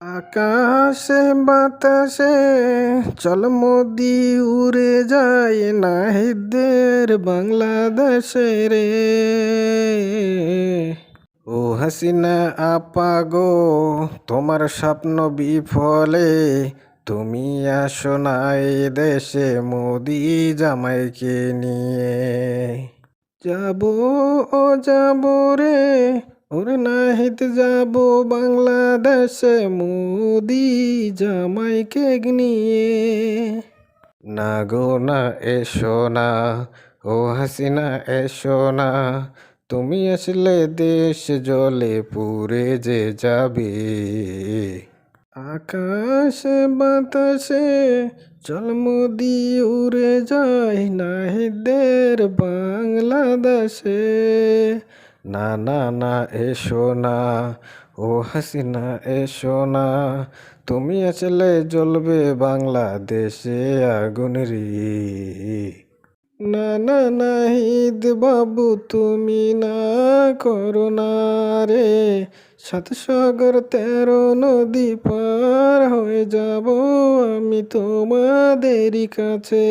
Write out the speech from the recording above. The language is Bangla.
আকাশে বাতাসে চল মোদি উড়ে যায় নাহিদের বাংলাদেশে রে। ও হাসিনা আপা গো, তোমার স্বপ্ন বিফলে, তুমি আসো না দেশে মোদি জামাইকে নিয়ে। যাব ও যাব রে ওরে নাহিত যাব বাংলাদেশে, মোদি জামাইকে নিয়ে। না গো, না এসো না, ও হাসিনা এসো না। তুমি আসলে দেশ জলে পুরে যে যাবে। আকাশে, বাতাসে চল মোদি উড়ে যায় নাহিদের বাংলাদেশে। না না না, এসো না। ও হাসিনা, এসো না। তুমি আসলে জ্বলবে বাংলাদেশে আগুন রে। না না নাহিদ বাবু, তুমি না করো না রে। সাত সাগর, তেরো নদী পার হয়ে যাব আমি তোমাদেরই কাছে।